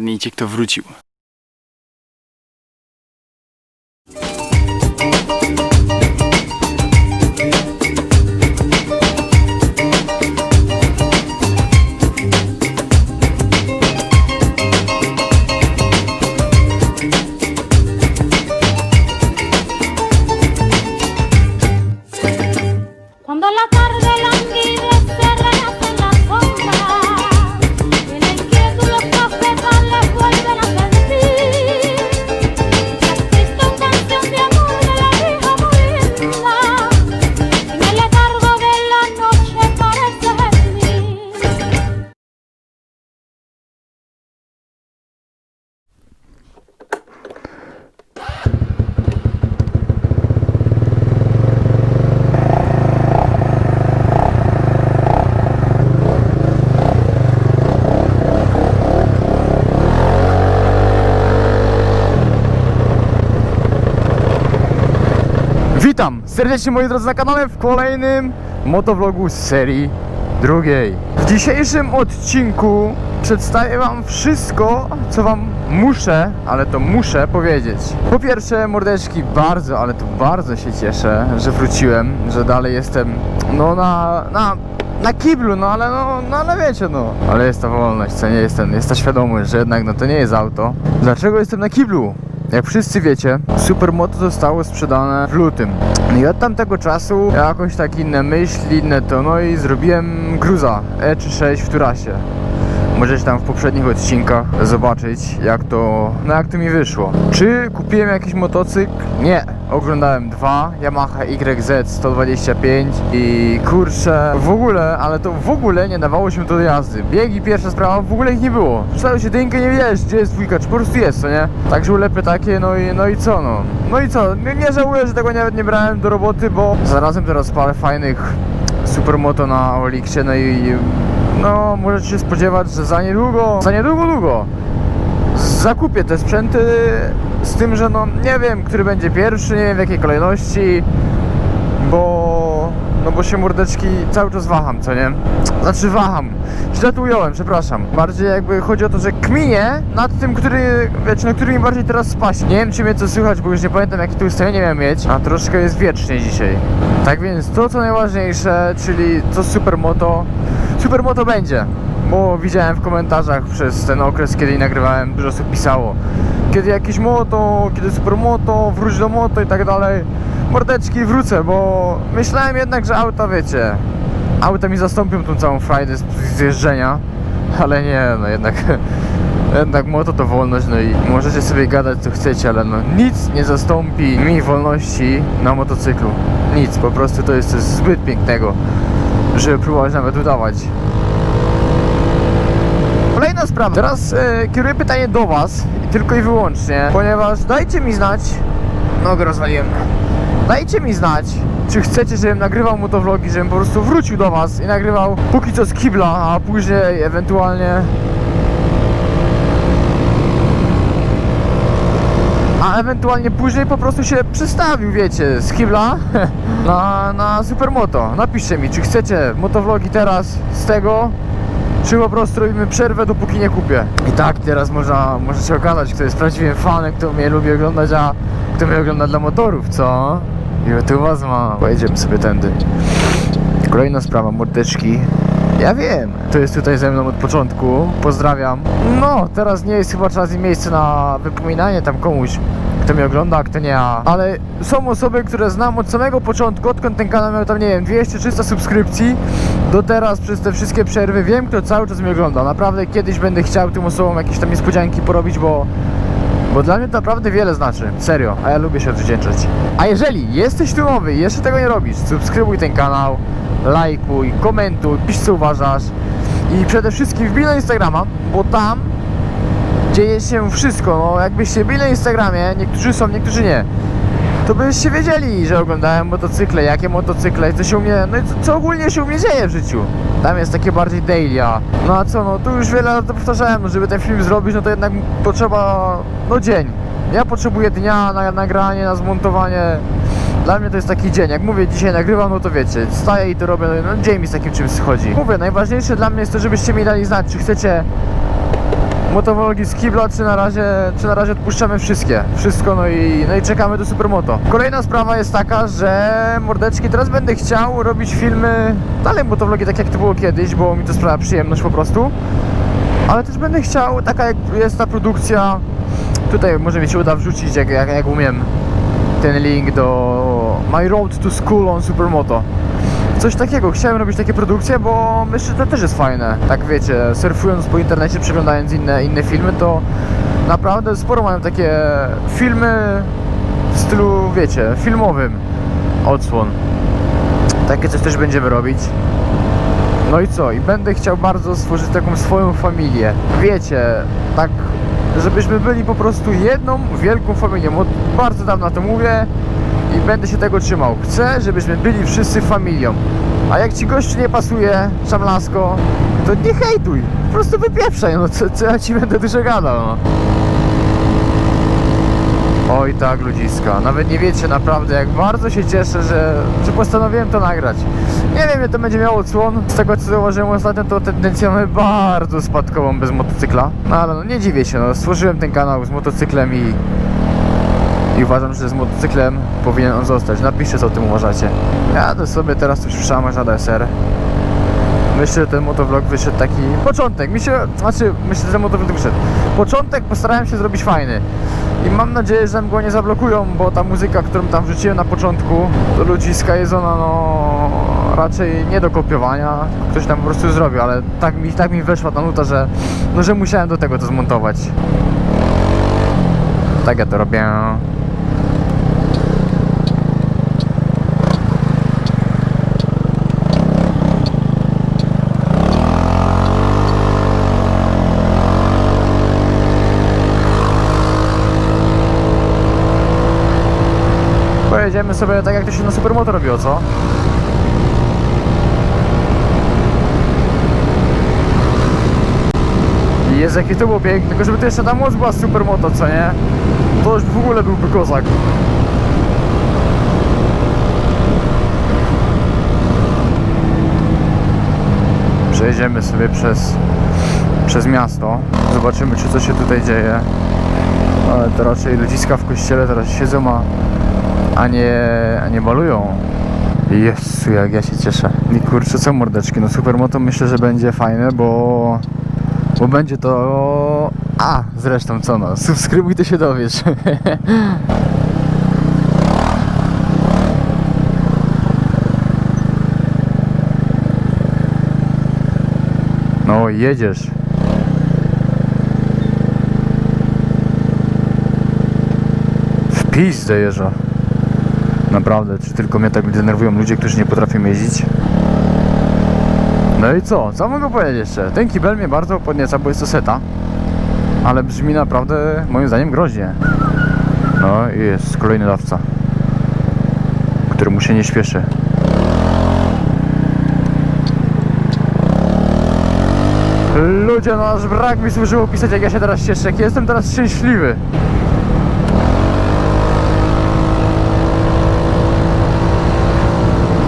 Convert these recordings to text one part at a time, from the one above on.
Zgadnijcie, kto wrócił. Witam serdecznie moi drodzy na kanale w kolejnym motovlogu z serii drugiej. W dzisiejszym odcinku przedstawię wam wszystko, co wam muszę, ale to muszę powiedzieć. Po pierwsze, mordeczki, bardzo, ale to bardzo się cieszę, że wróciłem, że dalej jestem, no na, na, na kiblu, no ale no, no ale wiecie, no. Ale jest ta wolność, co nie jestem, jest ta świadomość, że jednak no to nie jest auto. Dlaczego jestem na kiblu? Jak wszyscy wiecie, Supermoto zostało sprzedane w lutym. No I od tamtego czasu jakoś tak inne myśli, inne to, no i zrobiłem Cruza E36 w Turasie. Możecie tam w poprzednich odcinkach zobaczyć jak to, no jak to mi wyszło. Czy kupiłem jakiś motocykl? Nie. Oglądałem dwa Yamaha YZ 125 i kurczę, w ogóle, ale to w ogóle nie dawało się to do jazdy. Biegi, pierwsza sprawa, w ogóle ich nie było. Przestałem się dynkę, nie wiedziałeś gdzie jest dwójka, czy po prostu jest, co nie? Także ulepy takie, no i, no i co no? No i co? Nie, nie żałuję, że tego nawet nie brałem do roboty, bo zarazem teraz parę fajnych supermoto na Oliksie, no i no możecie się spodziewać, że za niedługo, za niedługo, długo zakupię te sprzęty z tym, że no nie wiem, który będzie pierwszy, nie wiem w jakiej kolejności, bo no bo się mordeczki cały czas waham, co nie? Znaczy waham. Źle tu ująłem, przepraszam. Bardziej jakby chodzi o to, że kminię nad tym, który, wiecie, no który mi bardziej teraz spaść. Nie wiem, czy mnie co słychać, bo już nie pamiętam, jakie tu ustawienie miałem mieć, a troszkę jest wiecznie dzisiaj. Tak więc to, co najważniejsze, czyli to supermoto, supermoto będzie bo widziałem w komentarzach przez ten okres, kiedy nagrywałem, dużo osób pisało. Kiedy jakieś moto, kiedy supermoto, wróć do moto i tak dalej. Mordeczki wrócę, bo myślałem jednak, że auta, wiecie auta mi zastąpią tą całą frajdę z jeżdżenia ale nie, no jednak jednak moto to wolność, no i możecie sobie gadać co chcecie, ale no nic nie zastąpi mi wolności na motocyklu. Nic, po prostu to jest coś zbyt pięknego żeby próbować nawet udawać Kolejna sprawa. Teraz e, kieruję pytanie do Was tylko i wyłącznie, ponieważ dajcie mi znać. Nogę rozwaliłem. Dajcie mi znać, czy chcecie, żebym nagrywał motovlogi, żebym po prostu wrócił do Was i nagrywał póki co z kibla, a później ewentualnie. A ewentualnie później po prostu się przestawił, wiecie, z kibla na, na supermoto. Napiszcie mi, czy chcecie motovlogi teraz z tego, czy po prostu robimy przerwę, dopóki nie kupię. I tak teraz można, może się okazać, kto jest prawdziwym fanem, kto mnie lubi oglądać, a kto mnie ogląda dla motorów, co? I tu was ma. Pojedziemy sobie tędy. Kolejna sprawa, mordeczki. Ja wiem, to jest tutaj ze mną od początku. Pozdrawiam. No, teraz nie jest chyba czas i miejsce na wypominanie tam komuś, kto mnie ogląda, a kto nie, a... ale są osoby, które znam od samego początku, odkąd ten kanał miał tam, nie wiem, 200-300 subskrypcji, do teraz przez te wszystkie przerwy wiem, kto cały czas mnie ogląda. Naprawdę kiedyś będę chciał tym osobom jakieś tam niespodzianki porobić, bo bo dla mnie to naprawdę wiele znaczy, serio, a ja lubię się odwdzięczać. A jeżeli jesteś tu nowy i jeszcze tego nie robisz, subskrybuj ten kanał, lajkuj, komentuj, pisz co uważasz i przede wszystkim wbij na Instagrama, bo tam dzieje się wszystko, no jakbyście byli na Instagramie, niektórzy są, niektórzy nie, to byście wiedzieli, że oglądałem motocykle, jakie motocykle, co się u mnie, no i co, co ogólnie się u mnie dzieje w życiu. Tam jest takie bardziej daily, a no a co, no tu już wiele razy to powtarzałem, no, żeby ten film zrobić, no to jednak potrzeba, no dzień. Ja potrzebuję dnia na nagranie, na zmontowanie. Dla mnie to jest taki dzień. Jak mówię, dzisiaj nagrywam, no to wiecie, staję i to robię, no dzień mi z takim czymś schodzi. Mówię, najważniejsze dla mnie jest to, żebyście mi dali znać, czy chcecie motowlogi z kibla, czy na razie, czy na razie odpuszczamy wszystkie. Wszystko, no i, no i czekamy do Supermoto. Kolejna sprawa jest taka, że mordeczki, teraz będę chciał robić filmy, dalej motowlogi tak jak to było kiedyś, bo mi to sprawia przyjemność po prostu. Ale też będę chciał, taka jak jest ta produkcja, tutaj może mi się uda wrzucić, jak, jak, jak umiem, ten link do My Road to School on Supermoto. Coś takiego, chciałem robić takie produkcje, bo myślę, że to też jest fajne. Tak wiecie, surfując po internecie, przeglądając inne, inne filmy, to naprawdę sporo mają takie filmy w stylu, wiecie, filmowym odsłon. Takie coś też będziemy robić. No i co? I będę chciał bardzo stworzyć taką swoją familię. Wiecie, tak, żebyśmy byli po prostu jedną wielką familią. Od bardzo dawna to mówię i będę się tego trzymał. Chcę, żebyśmy byli wszyscy familią. A jak ci gościu nie pasuje, szamlasko, to nie hejtuj. Po prostu wypieprzaj, no co, co ja ci będę dużo gadał, no. Oj tak, ludziska. Nawet nie wiecie naprawdę, jak bardzo się cieszę, że, że postanowiłem to nagrać. Nie wiem, ile to będzie miało odsłon. Z tego, co zauważyłem ostatnio, to tendencję mamy bardzo spadkową bez motocykla. No ale no, nie dziwię się, no. Stworzyłem ten kanał z motocyklem i... I uważam, że z motocyklem powinien on zostać. Napiszcie, co o tym uważacie. Jadę sobie teraz coś w szamach na DSR. Myślę, że ten motovlog wyszedł taki początek. Mi się, znaczy, myślę, że ten motovlog wyszedł. Początek postarałem się zrobić fajny. I mam nadzieję, że go nie zablokują, bo ta muzyka, którą tam wrzuciłem na początku, to ludziska jest ona no raczej nie do kopiowania. Ktoś tam po prostu zrobił, ale tak mi, tak mi weszła ta nuta, że, no, że musiałem do tego to zmontować. Tak ja to robię. Pojedziemy sobie tak jak to się na supermoto robiło, co? Jest jakie to było tylko żeby to jeszcze ta moc była supermoto, co nie? To już w ogóle byłby kozak. Przejedziemy sobie przez, przez miasto. Zobaczymy, czy coś się tutaj dzieje. Ale to raczej ludziska w kościele teraz siedzą, a a nie, a nie malują. Jezu, jak ja się cieszę. I kurczę, co mordeczki, no Supermoto myślę, że będzie fajne, bo... Bo będzie to... A, zresztą co no, subskrybuj, to się dowiesz. No, jedziesz. W pizdę jeżdża. Naprawdę, czy tylko mnie tak denerwują ludzie, którzy nie potrafią jeździć? No i co? Co mogę powiedzieć jeszcze? Ten kibel mnie bardzo podnieca, bo jest to seta. Ale brzmi naprawdę, moim zdaniem, groźnie. No i jest kolejny dawca, któremu się nie śpieszy. Ludzie, no aż brak mi służyło pisać, jak ja się teraz cieszę, jak jestem teraz szczęśliwy.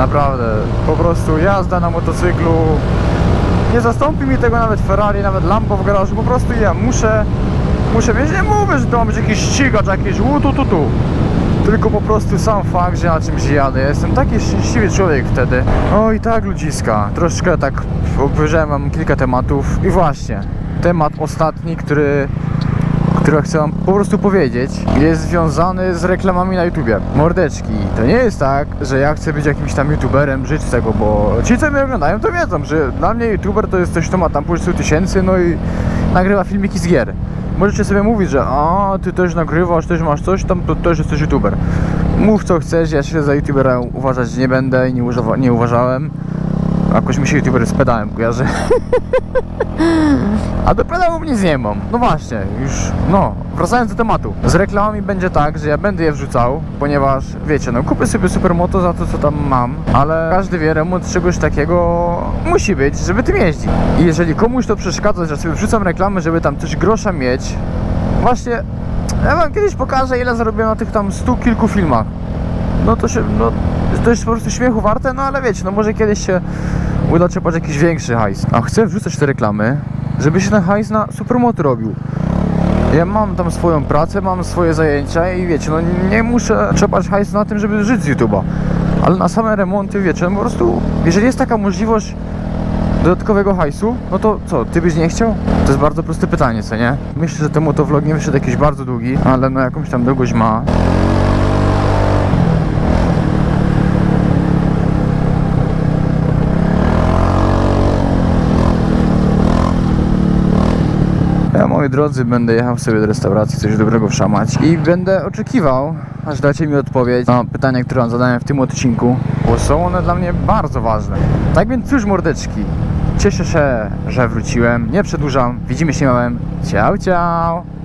Naprawdę, po prostu jazda na motocyklu. Nie zastąpi mi tego nawet Ferrari, nawet Lambo w garażu, po prostu ja muszę muszę mieć, nie mówię, że to ma być jakiś ścigacz, jakiś łutututu tylko po prostu sam fakt, że na czymś jadę, ja jestem taki szczęśliwy człowiek wtedy. O i tak ludziska, troszeczkę tak obejrzałem kilka tematów. I właśnie, temat ostatni, który które chcę wam po prostu powiedzieć, jest związany z reklamami na YouTubie. Mordeczki, to nie jest tak, że ja chcę być jakimś tam YouTuberem, żyć z tego, bo ci, co mnie oglądają, to wiedzą, że dla mnie YouTuber to jest coś, kto ma tam po 100 tysięcy, no i nagrywa filmiki z gier. Możecie sobie mówić, że a, ty też nagrywasz, też masz coś, tam to też jesteś YouTuber. Mów co chcesz, ja się za YouTubera uważać nie będę i nie, nie uważałem. Jakoś mi się YouTuber z pedałem kojarzy. A do pedałów nic nie mam. No właśnie, już, no, wracając do tematu. Z reklamami będzie tak, że ja będę je wrzucał, ponieważ, wiecie, no kupię sobie supermoto za to, co tam mam, ale każdy wie, remont czegoś takiego musi być, żeby tym jeździć. I jeżeli komuś to przeszkadza, że sobie wrzucam reklamy, żeby tam coś grosza mieć, właśnie, ja wam kiedyś pokażę, ile zarobiłem na tych tam stu kilku filmach. No to się, no, to jest po prostu śmiechu warte, no ale wiecie, no może kiedyś się uda czepać jakiś większy hajs. A chcę wrzucać te reklamy, żeby się ten hajs na supermoto robił. Ja mam tam swoją pracę, mam swoje zajęcia i wiecie, no nie muszę trzepać hajs na tym, żeby żyć z YouTube'a. Ale na same remonty, wiecie, no po prostu, jeżeli jest taka możliwość dodatkowego hajsu, no to co, ty byś nie chciał? To jest bardzo proste pytanie, co nie? Myślę, że ten motovlog nie wyszedł jakiś bardzo długi, ale no jakąś tam długość ma. Ja, moi drodzy, będę jechał sobie do restauracji coś dobrego wszamać i będę oczekiwał, aż dacie mi odpowiedź na pytania, które wam zadałem w tym odcinku, bo są one dla mnie bardzo ważne. Tak więc cóż, mordeczki, cieszę się, że wróciłem, nie przedłużam, widzimy się niebawem. Ciao, ciao!